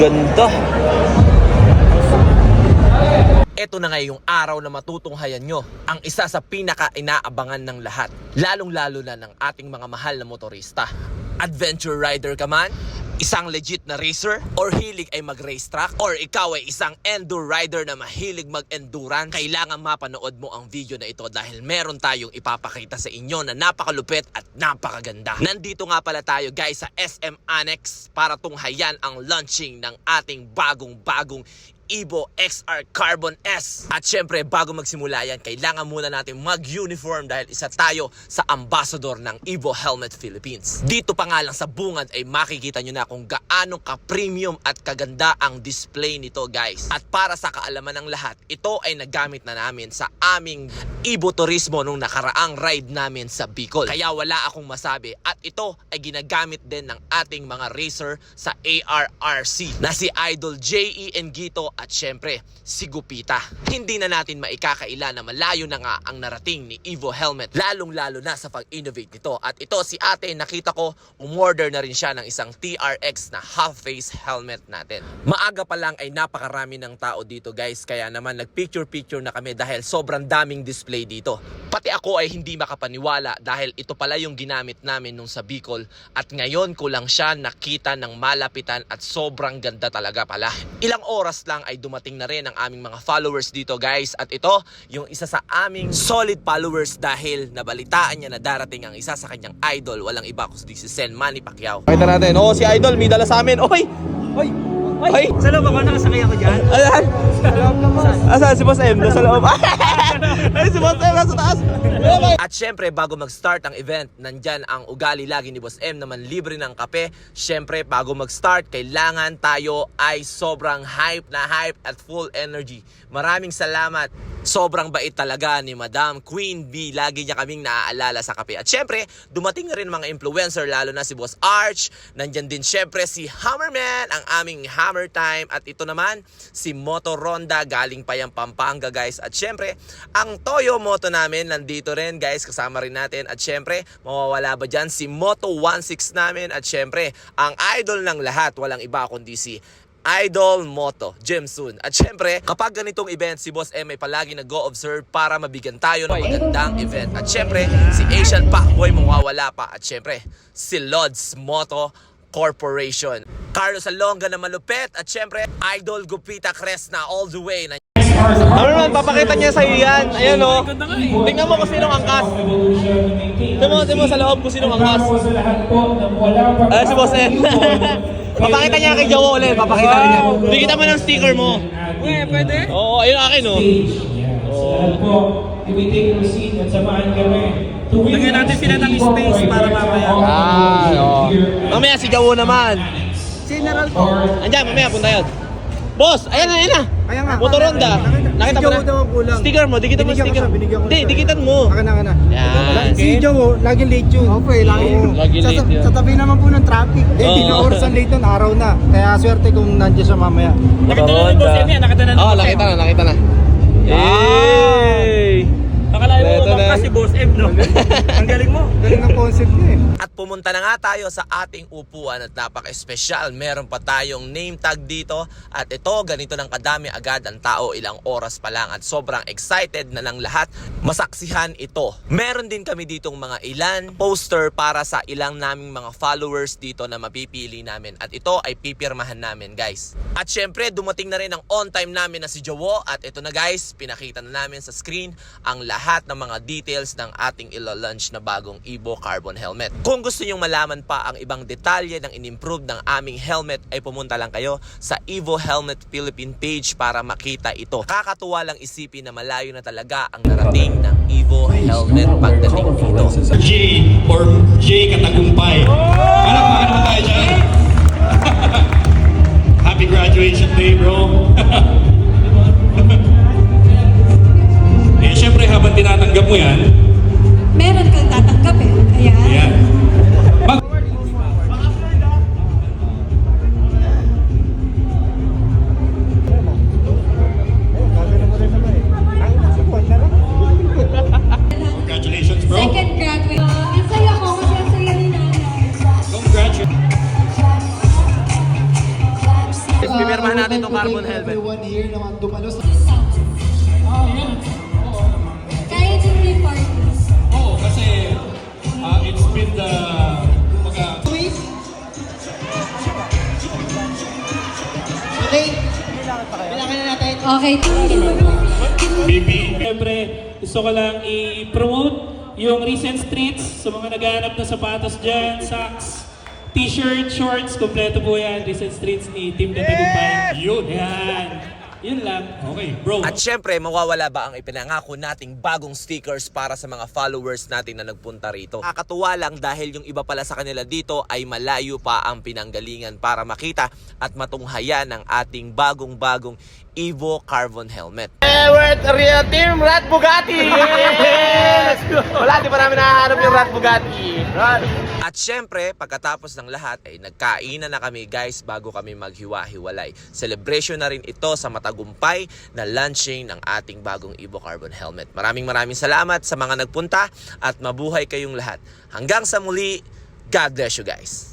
ganda. Ito na nga yung araw na matutunghayan nyo ang isa sa pinaka-inaabangan ng lahat. Lalong-lalo na ng ating mga mahal na motorista. Adventure rider ka man? Isang legit na racer? Or hilig ay mag-racetrack? Or ikaw ay isang enduro rider na mahilig mag-endurance? Kailangan mapanood mo ang video na ito dahil meron tayong ipapakita sa inyo na napakalupit at napakaganda. Nandito nga pala tayo guys sa SM Annex para tunghayan ang launching ng ating bagong-bagong Evo XR Carbon S. At syempre, bago magsimula yan, kailangan muna natin mag-uniform dahil isa tayo sa ambassador ng Evo Helmet Philippines. Dito pa nga lang sa bungad ay makikita nyo na kung gaano ka-premium at kaganda ang display nito guys. At para sa kaalaman ng lahat, ito ay nagamit na namin sa aming Evo Turismo nung nakaraang ride namin sa Bicol. Kaya wala akong masabi at ito ay ginagamit din ng ating mga racer sa ARRC na si Idol J.E. Engito at syempre si Gupita. Hindi na natin maikakaila na malayo na nga ang narating ni Evo Helmet lalong lalo na sa pag-innovate nito. At ito si ate nakita ko umorder na rin siya ng isang TRX na half face helmet natin. Maaga pa lang ay napakarami ng tao dito guys kaya naman nagpicture picture na kami dahil sobrang daming display dito. Pati ako ay hindi makapaniwala dahil ito pala yung ginamit namin nung sa Bicol at ngayon ko lang siya nakita ng malapitan at sobrang ganda talaga pala. Ilang oras lang ay dumating na rin ang aming mga followers dito guys at ito yung isa sa aming solid followers dahil nabalitaan niya na darating ang isa sa kanyang idol walang iba kundi si Sen Manny Pacquiao. Pakita natin, oh si idol may dala sa amin. Oy! Hoy! Ay! Sa loob ako, nakasakay ako dyan. Ayan! Sa loob naman. Asan si Boss M? Nasa loob. Ay, si Boss M nasa taas. At syempre, bago mag-start ang event, nandyan ang ugali lagi ni Boss M naman libre ng kape. Syempre, bago mag-start, kailangan tayo ay sobrang hype na hype at full energy. Maraming salamat. Sobrang bait talaga ni Madam Queen B. Lagi niya kaming naaalala sa kape. At syempre, dumating na rin mga influencer, lalo na si Boss Arch. Nandyan din syempre si Hammerman, ang aming Hammer Time. At ito naman, si Moto Ronda, galing pa yung Pampanga guys. At syempre, ang Toyo Moto namin, nandito rin guys, kasama rin natin. At syempre, mawawala ba dyan si Moto 16 namin. At syempre, ang idol ng lahat, walang iba kundi si Idol Moto, Jemsun. At syempre, kapag ganitong event, si Boss M ay palagi nag-go-observe para mabigyan tayo ng magandang event. At syempre, si Asian Pacboy mawawala pa. At syempre, si Lods Moto Corporation. Carlos Alonga na malupit. At syempre, Idol Gupita Cresna all the way. Na ano naman, papakita niya sa iyo yan. Ayan o. Tingnan mo kung sinong angkas. Tingnan mo, tingnan mo sa loob kung sinong angkas. Ayan si Boss M. Papakita niya kay Jowo ulit. Papakita rin niya. Bigyan mo ng sticker mo. Eh, pwede? Oo, ayun akin oh. Salamat po. You may take your seat at samahan kami. Lagyan natin sila ng space para mamaya. Ah, oo. Mamaya si Jowo naman. General po. Andiyan, mamaya punta yun. Boss, ayan na, ayan na. Kaya nga. Motoronda. Nakita mo na? ang kulang. Sticker mo, dikitan mo sticker. Hindi, dikitan mo. Aka na, aka na. Yan. Si Jowo, laging late yun. Eh, lagi. Oo, lagi late yun. Sa tabi naman po ng traffic. Eh, Oo. di na oras ang late nun, araw na. Kaya swerte kung nandiyan siya mamaya. Motoronda. nakita na Oo, nakita na, nakita na. Yay! Akala Ito na. si Boss M, no? ang galing mo. Galing ng concept niya eh. At pumunta na nga tayo sa ating upuan at napaka-espesyal. Meron pa tayong name tag dito. At ito, ganito ng kadami agad ang tao ilang oras pa lang. At sobrang excited na ng lahat masaksihan ito. Meron din kami ditong mga ilan poster para sa ilang naming mga followers dito na mapipili namin. At ito ay pipirmahan namin guys. At syempre, dumating na rin ang on time namin na si Jowo. At ito na guys, pinakita na namin sa screen ang lahat ng mga details ng ating ilo-launch na bagong Evo Carbon Helmet. Kung gusto nyong malaman pa ang ibang detalye ng in-improve ng aming helmet ay pumunta lang kayo sa Evo Helmet Philippine page para makita ito. Kakatuwa lang isipin na malayo na talaga ang narating ng Evo Helmet pagdating dito. J or J Katagumpay. Everyone here naman dumalo sa... Kahit hindi parties. Oo, kasi uh, it's been the... Mga, Okay? Kailangan na natin. Okay. BB. Siyempre, gusto ko lang i-promote yung recent streets sa mga naghahanap ng sapatos dyan, socks, t-shirt, shorts, kompleto po yan. Recent streets ni Team Katagumpay. Yun. Yan. Yun lang. Okay, bro. At syempre, mawawala ba ang ipinangako nating bagong stickers para sa mga followers natin na nagpunta rito? Nakakatuwa lang dahil yung iba pala sa kanila dito ay malayo pa ang pinanggalingan para makita at matunghayan ng ating bagong-bagong Evo Carbon Helmet. Ewet, Ria Team Rat Bugatti! Let's go! Wala, di pa namin nakaharap yung Rat Bugatti. Rat! At syempre, pagkatapos ng lahat ay nagkainan na kami guys bago kami maghiwa-hiwalay. Celebration na rin ito sa matagumpay na launching ng ating bagong Evo Carbon Helmet. Maraming maraming salamat sa mga nagpunta at mabuhay kayong lahat. Hanggang sa muli, God bless you guys.